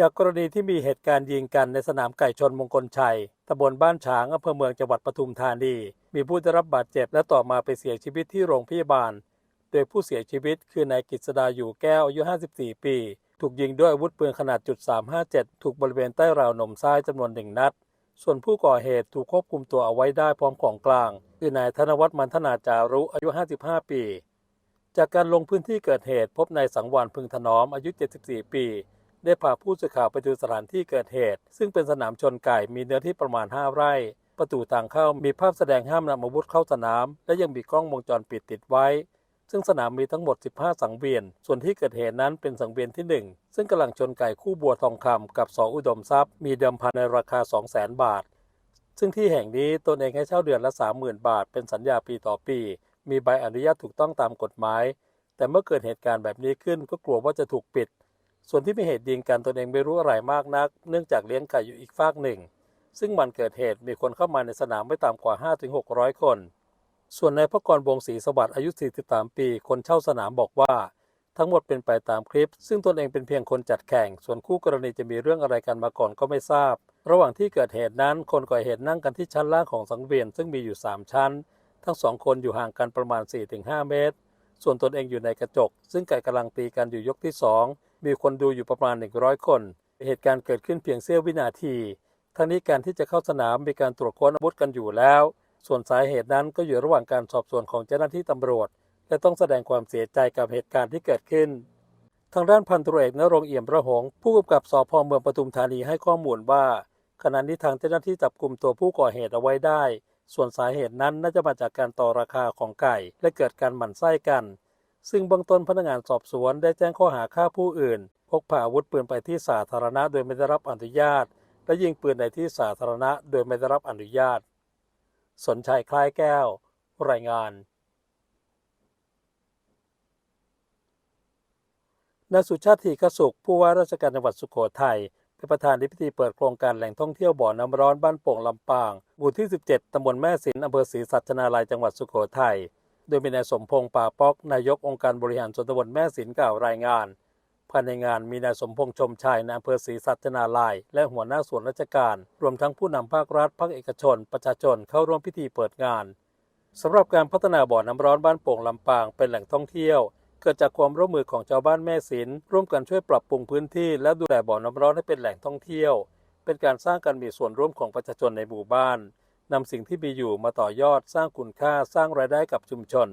จากกรณีที่มีเหตุการณ์ยิงกันในสนามไก่ชนมงคลชัย ตำบลบ้านฉางอำเภอเมืองจังหวัดปทุมธานี มีผู้ได้รับบาดเจ็บและต่อมาไปเสียชีวิตที่โรงพยาบาล โดยผู้เสียชีวิตคือนายกฤษดาอยู่แก้วอายุ 54 ปี ถูกยิงด้วยอาวุธปืนขนาดจุด357 ถูกบริเวณใต้ราวนมซ้ายจำนวนหนึ่งนัด ส่วนผู้ก่อเหตุถูกควบคุมตัวเอาไว้ได้พร้อมของกลาง คือนายธนวัฒน์มันธนาจารุอายุ 55 ปี จากการลงพื้นที่เกิดเหตุพบนายสังวานพึงถนอมอายุ 74 ปี ได้พาผู้สื่อข่าวไปดูสถานที่เกิดเหตุ ซึ่งเป็นสนามชนไก่มีเนื้อที่ประมาณ 5 ไร่ ประตูทางเข้ามีภาพแสดงห้ามนำอาวุธเข้าสนาม และยังมีกล้องวงจรปิดติดไว้ ซึ่งสนามมีทั้งหมด 15 สังเวียน ส่วนที่เกิดเหตุนั้นเป็นสังเวียนที่ 1 ซึ่งกำลังชนไก่คู่บัวทองคำกับสออุดมทรัพย์ มีเดิมพันในราคา 200,000 บาท ซึ่งที่แห่งนี้ตนเองให้เช่าเดือนละ 30,000 บาท เป็นสัญญาปีต่อปี มีใบอนุญาตถูกต้องตามกฎหมายแต่เมื่อเกิดเหตุการณ์แบบนี้ขึ้นก็กลัวว่าจะถูกปิด ส่วนที่มีเหตุยิงกันตนเองไม่รู้อะไรมากนัก เนื่องจากเลี้ยงไก่อยู่อีกฟากหนึ่ง ซึ่งวันเกิดเหตุมีคนเข้ามาในสนามไม่ต่ำกว่า 5-600 คน ส่วนนายพกรวงศรีสวัสดิ์อายุ 43 ปี คนเช่าสนามบอกว่า ทั้งหมดเป็นไปตามคลิป ซึ่งตนเองเป็นเพียงคนจัดแข่ง ส่วนคู่กรณีจะมีเรื่องอะไรกันมาก่อนก็ไม่ทราบ ระหว่างที่เกิดเหตุนั้น คนก่อเหตุนั่งกันที่ชั้นล่างของสังเวียนซึ่งมีอยู่ 3 ชั้น ทั้งสองคนอยู่ห่างกันประมาณ 4-5 เมตร ส่วนตนเองอยู่ในกระจก ซึ่งไก่กำลังตีกันอยู่ยกที่ 2 มีคนดูอยู่ประมาณ 100 คน เหตุการณ์เกิดขึ้นเพียงเสี้ยววินาที ทั้งนี้การที่จะเข้าสนามมีการตรวจค้นอาวุธกันอยู่แล้ว ส่วนสาเหตุนั้นก็อยู่ระหว่างการสอบสวนของเจ้าหน้าที่ตำรวจ และต้องแสดงความเสียใจกับเหตุการณ์ที่เกิดขึ้น ทางด้านพันตรวจเอกนรงเอี่ยมระหง ผู้กำกับสพเมืองปทุมธานีให้ข้อมูลว่า ขณะนี้ทางเจ้าหน้าที่จับกลุ่มตัวผู้ก่อเหตุเอาไว้ได้ ส่วนสาเหตุนั้นน่าจะมาจากการต่อราคาของไก่ และเกิดการหมั่นไส้กัน ซึ่งเบื้องต้นพนักงานสอบสวนได้แจ้งข้อหาฆ่าผู้อื่น พกพาอาวุธปืนไปที่สาธารณะโดยไม่ได้รับอนุญาต และยิงปืนในที่สาธารณะโดยไม่ได้รับอนุญาต สนชัยคล้ายแก้ว รายงานนายสุชาติธีขสุขผู้ว่าราชการจังหวัดสุโขทัย เป็นประธานในพิธีเปิดโครงการแหล่งท่องเที่ยวบ่อน้ำร้อนบ้านโป่งลำปาง หมู่ที่ 17 ตำบลแม่สินอำเภอศรีสัชนาลัยจังหวัดสุโขทัย โดยมีนายสมพงษ์ป่าป๊อก นายกองค์การบริหารส่วนตำบลแม่สินกล่าวรายงาน ภายในงานมีนายสมพงษ์ชมชัยในอำเภอศรีสัชนาลัย และหัวหน้าส่วนราชการ รวมทั้งผู้นำภาครัฐ ภาคเอกชน ประชาชนเข้าร่วมพิธีเปิดงานสำหรับการพัฒนาบ่อน้ำร้อนบ้านโป่งลำปางเป็นแหล่งท่องเที่ยว เกิดจากความร่วมมือของชาวบ้านแม่สินร่วมกันช่วยปรับปรุงพื้นที่ และดูแลบ่อน้ำร้อนให้เป็นแหล่งท่องเที่ยว เป็นการสร้างการมีส่วนร่วมของประชาชนในหมู่บ้านนำสิ่งที่มีอยู่มาต่อยอดสร้างคุณค่าสร้างรายได้กับชุมชน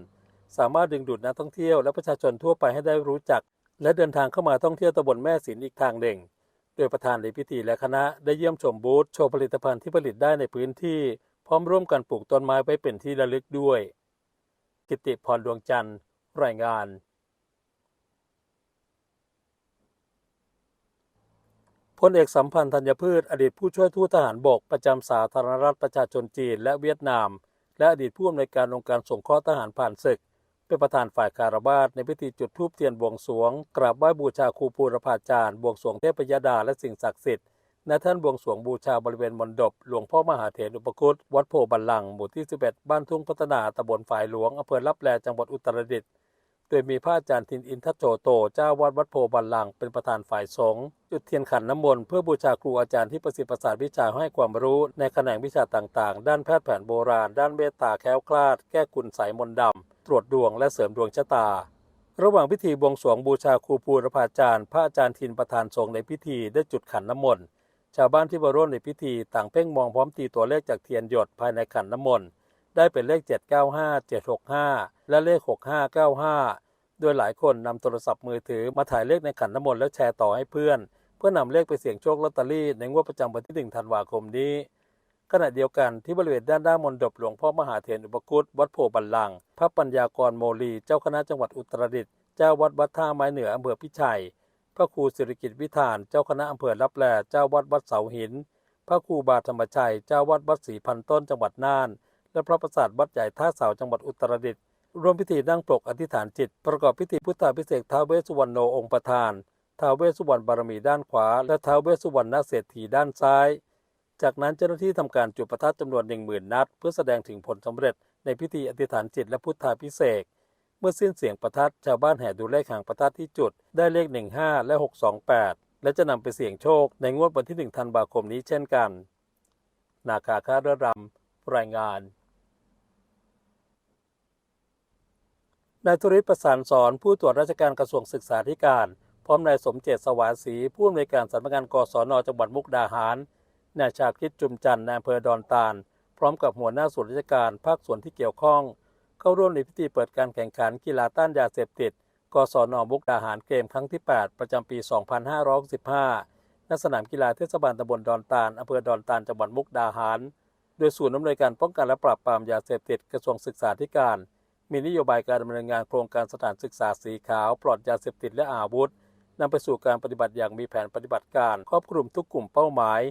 สามารถดึงดูดนักท่องเที่ยวและประชาชนทั่วไปให้ได้รู้จัก และเดินทางเข้ามาท่องเที่ยวตำบลแม่สินอีกทางหนึ่ง โดยประธานในพิธีและคณะได้เยี่ยมชมบูธโชว์ผลิตภัณฑ์ที่ผลิตได้ในพื้นที่ พร้อมร่วมกันปลูกต้นไม้ไว้เป็นที่ระลึกด้วย กิติพรดวงจันทร์ รายงาน พลเอกสัมพันธ์ธัญพืชอดีตผู้ช่วยทูตทหารบกประจำสาธารณรัฐประชาชนจีนและเวียดนาม และอดีตผู้อำนวยการองค์การสงเคราะห์ทหารผ่านศึก เป็นประธานฝ่ายคารวาสในพิธีจุดธูปเทียนบวงสรวง กราบไหว้บูชาครูปูรพาจารย์บวงสรวงเทพยดาและสิ่งศักดิ์สิทธิ์ณท่านบวงสรวงบูชาบริเวณมณฑปหลวงพ่อมหาเถรอุปคุตวัดโพบัลลังหมู่ที่ 11 บ้านทุ่งพัฒนาตำบลฝ่ายหลวงอำเภอลับแลจังหวัดอุตรดิตถ์ ดยมีพระอาจารย์ทินอินทโจโตเจ้าวัดวัดโพบัลลังเป็นประธานฝ่ายสงฆ์จุดเทียนขันน้ำมนต์เพื่อบูชาครูอาจารย์ที่ประสิทธิ์ประสาทวิชาให้ความรู้ในแขนงวิชาต่างๆ ด้านแพทย์แผนโบราณ ด้านเมตตาแคล้วคลาด แก้คุณใสมนต์ดำ ตรวจดวงและเสริมดวงชะตา ระหว่างพิธีบวงสรวงบูชาครูปูรพาจารย์ พระอาจารย์ทินประธานสงฆ์ในพิธีได้จุดขันน้ำมนต์ชาวบ้านที่มาร่วมในพิธีต่างเพ่งมองพร้อมตีตัวเลขจากเทียนหยดภายในขันน้ำมนต์ได้เป็นเลข 795 765 และเลข 6595 โดยหลายคนนำโทรศัพท์มือถือมาถ่ายเลขในขันน้ำมนต์แล้วแชร์ต่อให้เพื่อน เพื่อนำเลขไปเสี่ยงโชคลอตเตอรี่ในงวดประจำวันที่1ธันวาคมนี้ ขณะเดียวกันที่บริเวณด้านด้ามณฑปหลวงพ่อมหาเถรอุปคุตวัดโพบัลลังพระปัญญากรโมลี เจ้าคณะจังหวัดอุตรดิตถ์เจ้าวัดวัดท่าไม้เหนืออำเภอพิชัย พระครูสิริกิตวิธาน เจ้าคณะอำเภอลับแลเจ้าวัดวัดเสาหิน พระครูบาธรรมชัย เจ้าวัดวัดศรีพันต้นจังหวัดน่าน และพระประสาทวัดใหญ่ท่าเสาจังหวัดอุตรดิตถ์ ร่วมพิธีนั่งปลกอธิษฐานจิต ประกอบพิธีพุทธาพิเศษท้าวเวสสุวรรณโนองค์ประธานท้าวเวสสุวรรณบารมีด้านขวา และท้าวเวสสุวรรณนาเศรษฐีด้านซ้าย จากนั้นเจ้าหน้าที่ทำการจุดประทัดจำนวนหนึ่งหมื่นนัด เพื่อแสดงถึงผลสำเร็จในพิธีอธิษฐานจิตและพุทธาพิเศษเมื่อสิ้นเสียงประทัดชาวบ้านแห่ดูเลขหางประทัดที่จุดได้เลข 15 และ 628 และจะนำไปเสี่ยงโชคในงวดวันที่1ธันวาคมนี้เช่นกัน นาคาคาเรือรำรายงาน นายธุริศประสานสอนผู้ตรวจราชการกระทรวงศึกษาธิการ พร้อมนายสมเจตสวาสีผู้อำนวยการสำนักงานกศนจังหวัดมุกดาหารนายชาคิดจุมจันทร์นายอำเภอดอนตาล พร้อมกับหัวหน้าส่วนราชการภาคส่วนที่เกี่ยวข้อง เข้าร่วมในพิธีเปิดการแข่งขันกีฬาต้านยาเสพติดกศนมุกดาหารเกมครั้งที่ 8 ประจำปี 2565ณสนามกีฬาเทศบาลตำบลดอนตาลอำเภอดอนตาลจังหวัดมุกดาหาร โดยศูนย์อำนวยการป้องกันและปราบปรามยาเสพติดกระทรวงศึกษาธิการ มีนโยบายการดำเนินงานโครงการสถานศึกษาสีขาวปลอดยาเสพติดและอาวุธนำไปสู่การปฏิบัติอย่างมีแผนปฏิบัติการ ครอบคลุมทุกกลุ่มเป้าหมาย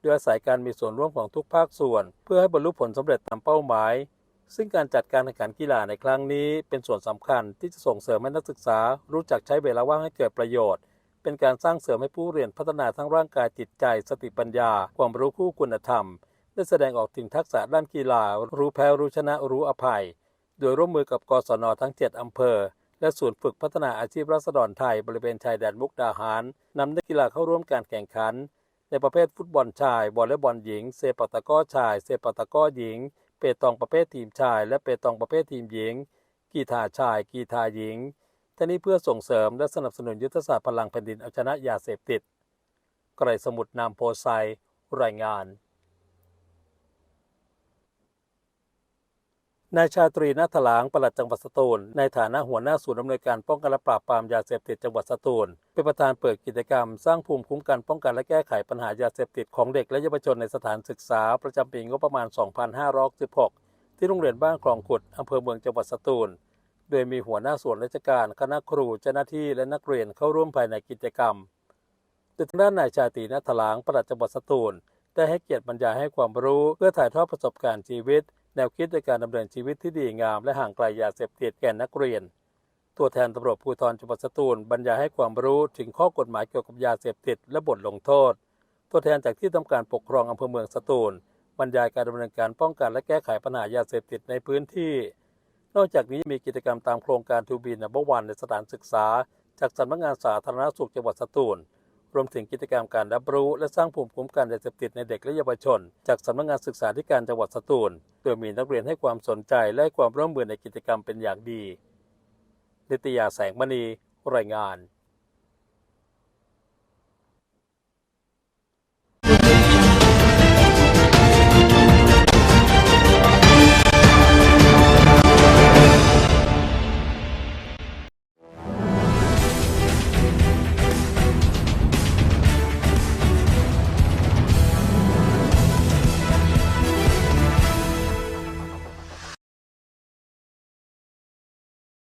โดยอาศัยการมีส่วนร่วมของทุกภาคส่วน เพื่อให้บรรลุผลสำเร็จตามเป้าหมาย ซึ่งการจัดการแข่งขันกีฬาในครั้งนี้ เป็นส่วนสำคัญที่จะส่งเสริมให้นักศึกษา รู้จักใช้เวลาว่างให้เกิดประโยชน์ เป็นการสร้างเสริมให้ผู้เรียนพัฒนาทั้งร่างกายจิตใจ สติปัญญา ความรู้คู่คุณธรรม ได้แสดงออกถึงทักษะด้านกีฬา รู้แพ้รู้ชนะรู้อภัย โดยร่วมมือกับกศนทั้ง 7 อำเภอ และศูนย์ฝึกพัฒนาอาชีพรัษฎรไทย บริเวณชายแดนมุกดาหารนำนักกีฬาเข้าร่วมการแข่งขัน ในประเภทฟุตบอลชายวอลเลย์บอลหญิง เซปัตะก้อชาย เซปัตะก้อหญิง เปตองประเภททีมชาย และเปตองประเภททีมหญิง กีฬาชาย กีฬาหญิงทั้งนี้เพื่อส่งเสริมและสนับสนุนยุทธศาสตร์พลังแผ่นดินเอาชนะยาเสพติดไกรสมุทรนามโพไซรายงาน นายชาตรีนาถลางปลัดจังหวัดสตูล ในฐานะหัวหน้าศูนย์อำนวยการป้องกันและปราบปรามยาเสพติดจังหวัดสตูล เป็นประธานเปิดกิจกรรม สร้างภูมิคุ้มกันป้องกันและแก้ไขปัญหายาเสพติดของเด็กและเยาวชนในสถานศึกษา ประจำปีงบประมาณ 2516 ที่โรงเรียนบ้านคลองขุดอำเภอเมืองจังหวัดสตูล โดยมีหัวหน้าส่วนราชการคณะครูเจ้าหน้าที่และนักเรียนเข้าร่วมภายในกิจกรรมโดยทางด้านนายชาตรีนาถลางปลัดจังหวัดสตูล ได้ให้เกียรติบรรยายให้ความรู้เพื่อถ่ายทอดประสบการณ์ชีวิต แนวคิดในการดำเนินชีวิตที่ดีงามและห่างไกลยาเสพติดแก่นักเรียน ตัวแทนตำรวจภูธรจังหวัดสตูลบรรยายให้ความรู้ถึงข้อกฎหมายเกี่ยวกับยาเสพติดและบทลงโทษ ตัวแทนจากที่ทำการปกครองอำเภอเมืองสตูลบรรยายการดำเนินการป้องกันและแก้ไขปัญหายาเสพติดในพื้นที่ นอกจากนี้มีกิจกรรมตามโครงการทูบีนับวันในสถานศึกษา จากสำนักงานสาธารณสุขจังหวัดสตูล รวมถึงกิจกรรมการรับรู้ และสร้างภูมิคุ้มกันยาเสพติดในเด็กและเยาวชน จากสำนักงานศึกษาธิการจังหวัดสตูล โดยมีนักเรียนให้ความสนใจและให้ความร่วมมือในกิจกรรมเป็นอย่างดี นิตยาแสงมณี รายงาน